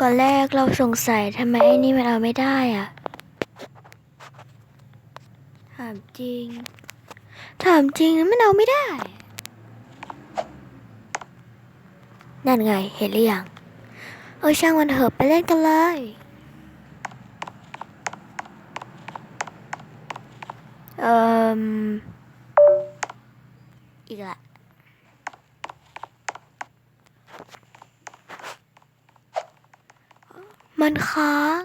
ก่อนแรกเราสงสัยทำไมไอ้นี่มันเอาไม่ได้อะถามจริง ถามจริงมันเอาไม่ได้ นั่นไงเห็นหรือยัง เออช่างมันเถอะไปเล่นกันเลยเอ่มอีกละ มันค้าง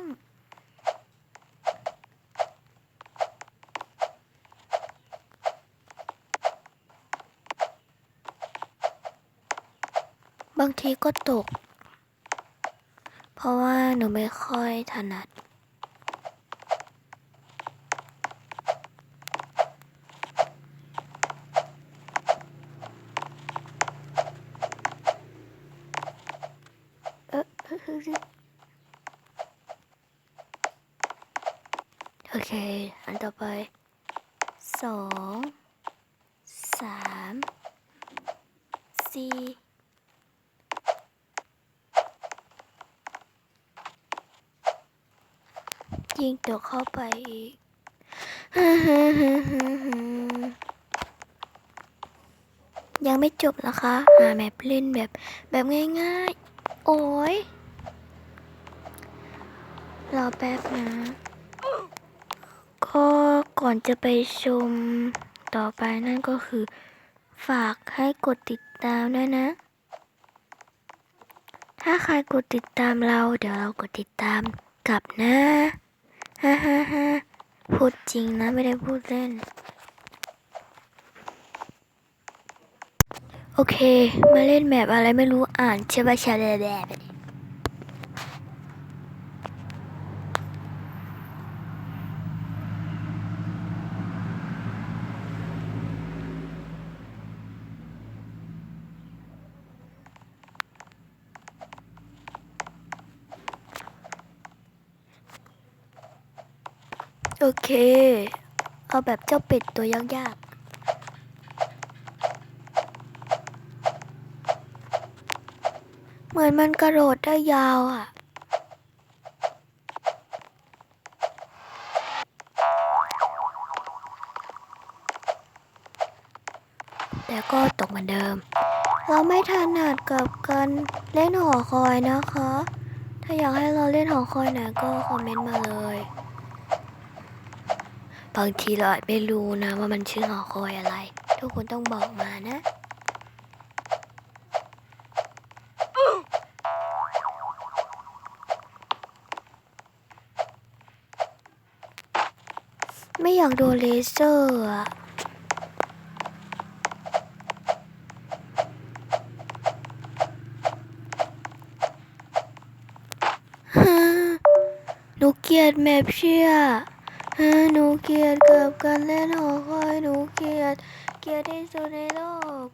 บางทีก็ตก เพราะว่าหนูไม่ค่อยถนัดเออเออเออ โอเค อันต่อไปสองสามสี่ยิงตัวเข้าไปอีกยังไม่จบนะคะหาแมปเล่นแบบแบบง่ายๆ โอ้ยรอแป๊บนะ ก่อนจะไปชมต่อไปนั่นก็คือ ฝากให้กดติดตามด้วยนะ ถ้าใครกดติดตามเรา เดี๋ยวเรากดติดตามกลับนะฮ่าฮ่าฮ่าพูดจริงนะไม่ได้พูดเล่น โอเค มาเล่นแบบอะไรไม่รู้อ่านเชบาชาแดแด โอเค เอาแบบเจ้าเป็ดตัวยากๆเหมือนมันกระโดดได้ยาวอะ แต่ก็ตกเหมือนเดิม เราไม่ถนัดกับการเล่นหอคอยนะคะ ถ้าอยากให้เราเล่นหอคอยไหนก็คอมเมนต์มาเลย บางทีเราอาจไม่รู้นะว่ามันชื่อหอคอยอะไร ทุกคนต้องบอกมานะไม่อยากโดนเลเซอร์อะหนูเกลียดแมปเชียฮะ หนูเกลียดกับการเล่นหอคอยหนูเกลียดเกลียดที่สุดในโลก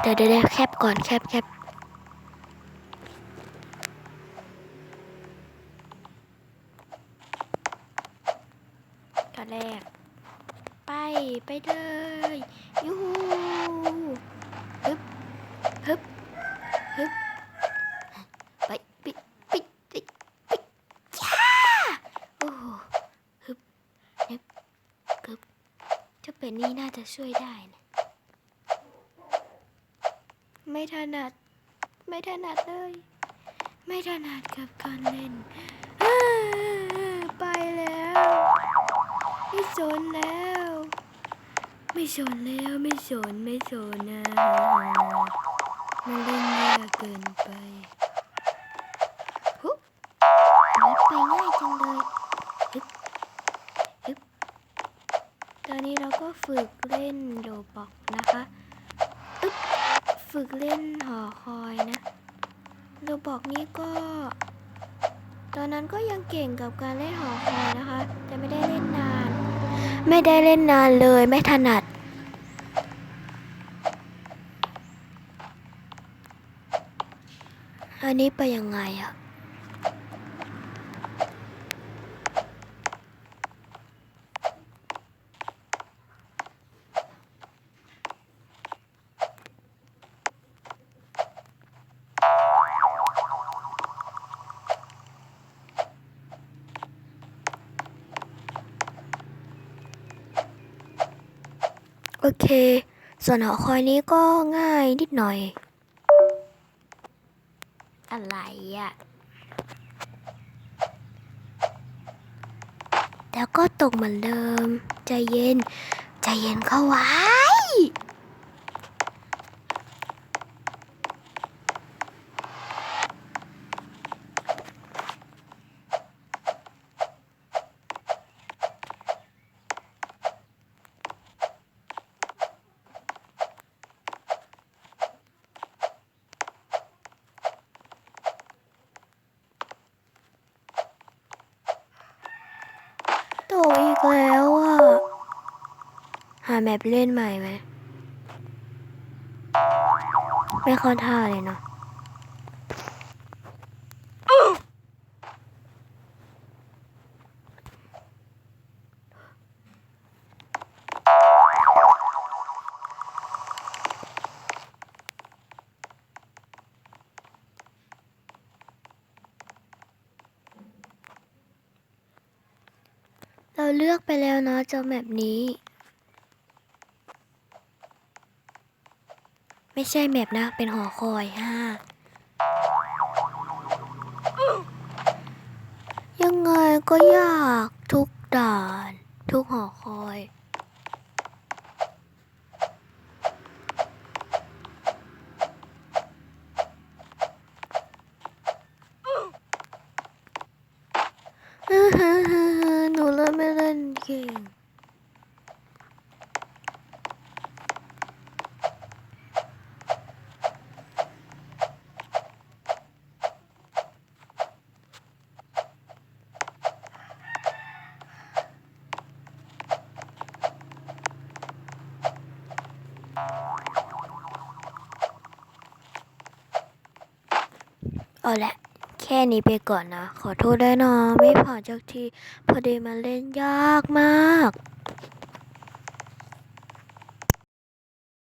เดี๋ยวเดี๋ยวแคปก่อนแคปแคปก็แรก ไปไปเลยยูฮูฮึบฮึบฮึบไปปิดปิดปิดปิดจ้าโอ้โหฮึบฮึบฮึบเจ้าเป็ด นี่น่าจะช่วยได้นะไม่ถนัด ไม่ถนัดเลย ไม่ถนัดกับการเล่น ไปแล้ว ไม่สนแล้ว ไม่สนแล้วไม่สนไม่สนนะมันเล่นยากเกินไปฮุบไปง่ายจังเลยฮึบฮึบตอนนี้เราก็ ฝึกเล่นโดบอกนะคะอึ๊บฝึกเล่นหอคอยนะโดบอกนี้ก็ ตอนนั้นก็ยังเก่งกับการเล่นหอคอยนะคะ แต่ไม่ได้เล่นนาน ไม่ได้เล่นนานเลยไม่ถนัดอันนี้ไปยังไงอะ เค ส่วนหอคอยนี้ก็ง่ายนิดหน่อย อะไรอะแล้วก็ตกเหมือนเดิม ใจเย็น ใจเย็นเข้าไว้ ต กแล้วอะ หาแมปเล่นใหม่ไหม ไม่เข้าท่าเลยเนาะ เราเลือกไปแล้วเนาะเจอแมปนี้ ไม่ใช่แมปนะ เป็นหอคอยฮ่ายังไงก็ยากทุกด่าน ทุกหอคอย อื้อหือหือหือหนูเริ่มไม่เล่นเก่ง เอาละแค่นี้ไปก่อนนะ ขอโทษด้วยนะไม่ผ่านจากที่พอดีมาเล่นยากมาก